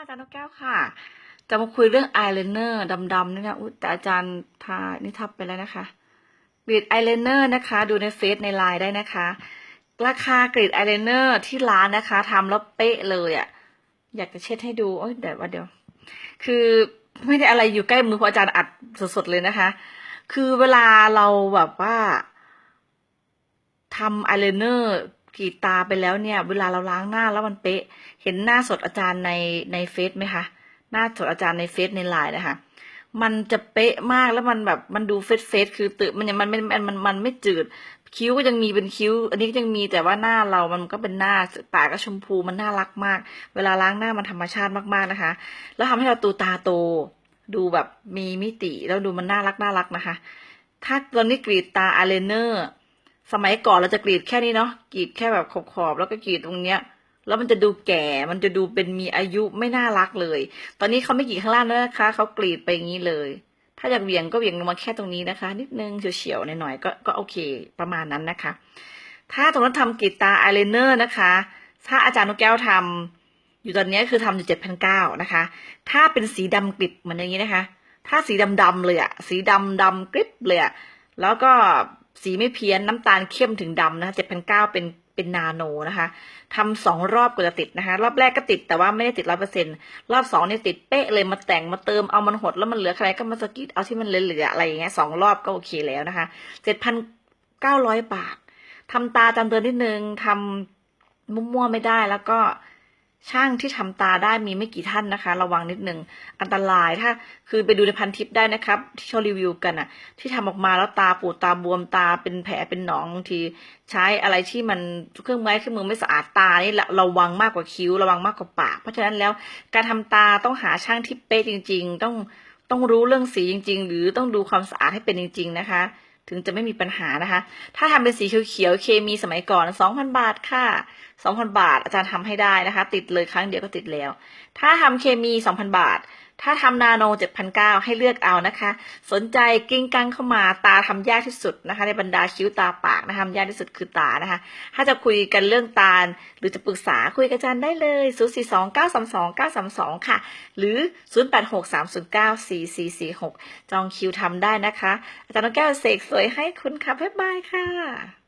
อาจารย์นกแก้วค่ะ จะมาคุยเรื่องอายไลเนอร์ดำๆนี่นะอุ๊แต่อาจารย์ทานี่ทับไปแล้วนะคะกรีดอายไลเนอร์นะคะ ดูในเฟซในไลน์ได้นะคะ ราคากรีดอายไลเนอร์ที่ร้านนะคะทำแล้วเป๊ะเลยอะ่ะ อยากจะเช็ดให้ดูโอ้ยเดี๋ยวว่าเดี๋ยว คือไม่ได้อะไรอยู่ใกล้มือเพราะอาจารย์อัดสดๆเลยนะคะ คือเวลาเราแบบว่าทำอายไลเนอร์ กรีดตาไปแล้วเนี่ย เวลาเราล้างหน้าแล้วมันเป๊ะ เห็นหน้าสดอาจารย์ในในเฟซไหมคะหน้าสดอาจารย์ในเฟซในไลน์นะคะมันจะเป๊ะมากแล้วมันแบบมันดูเฟซเฟซคือตื่นมันยังมันมันมันมันมันไม่จืด คิ้วก็ยังมีเป็นคิ้ว อันนี้ก็ยังมีแต่ว่าหน้าเรามันก็เป็นหน้าปากก็ชมพูมันน่ารักมาก เวลาล้างหน้ามันธรรมชาติมากๆนะคะ แล้วทำให้เราตูตาโต ดูแบบมีมิติแล้วดูมันน่ารักน่ารักนะคะ ถ้าตอนนี้กรีดตาอายไลเนอร์ สมัยก่อนเราจะกรีดแค่นี้เนาะกรีดแค่แบบขอบๆแล้วก็กรีดตรงเนี้ย แล้วมันจะดูแก่ มันจะดูเป็นมีอายุไม่น่ารักเลย ตอนนี้เขาไม่กรีดข้างล่างแล้วนะคะเขากรีดไปอย่างนี้เลย ถ้าอยากเหวี่ยงก็เหวี่ยงลงมาแค่ตรงนี้นะคะ นิดนึงเฉียวๆหน่อยๆก็ก็โอเคประมาณนั้นนะคะ ถ้าตรงนั้นทำกรีดตาอายไลเนอร์นะคะ ถ้าอาจารย์นกแก้วทำอยู่ตอนนี้คือทำอยู่เจ็ดพันเก้านะคะ ถ้าเป็นสีดำกริบเหมือนอย่างนี้นะคะ ถ้าสีดำๆเลยอะสีดำดำกริบเลยอะแล้วก็ สีไม่เพี้ยนน้ำตาลเข้มถึงดำนะคะเจ็ดพันเก้าเป็นเป็นนาโนนะคะทำสองรอบกว่าจะติดนะคะ รอบแรกก็ติดแต่ว่าไม่ได้ติดร้อยเปอร์เซ็นรอบสองเนี่ยติดเป๊ะเลยมาแต่งมาเติมเอามันหดแล้วมันเหลือใครก็มาสกิดเอาที่มันเหลืออะไรอย่างเงี้ยสองรอบก็โอเคแล้วนะคะเจ็ดพันเก้าร้อยบาททำตาจำเตือนนิดนึงทำมั่วๆไม่ได้แล้วก็ ช่างที่ทำตาได้มีไม่กี่ท่านนะคะ ระวังนิดนึงอันตรายถ้า คือไปดูในพันทิปได้นะครับ ที่เขารีวิวกันอะที่ทำออกมาแล้วตาปูดตาบวมตาเป็นแผลเป็นหนองบางที ใช้อะไรที่มันเครื่องไม้เครื่องมือไม่สะอาดตานี่ระระวังมากกว่าคิ้วระวังมากกว่าปาก เพราะฉะนั้นแล้วการทำตาต้องหาช่างที่เป๊ะจริง ๆ ต้องต้องรู้เรื่องสีจริง ๆ หรือต้องดูความสะอาดให้เป็นจริง ๆ นะคะ ถึงจะไม่มีปัญหานะคะ ถ้าทำเป็นสีเขียวๆเคมีสมัยก่อน 2,000 บาทค่ะ 2,000 บาท อาจารย์ทำให้ได้นะคะ ติดเลยครั้งเดียวก็ติดแล้ว ถ้าทำเคมี 2,000 บาท ถ้าทำนาโน 7,900 ให้เลือกเอานะคะ สนใจกิ้งกังเข้ามาตาทำยากที่สุดนะคะ ในบรรดาคิ้วตาปากนะคะทำยากที่สุดคือตานะคะ ถ้าจะคุยกันเรื่องตาหรือจะปรึกษาคุยกับอาจารย์ได้เลย 042 932 932 ค่ะ หรือ 086 309 4446 จองคิวทำได้นะคะ อาจารย์นกแก้วเสกสวยให้คุณค่ะบ๊ายบายค่ะ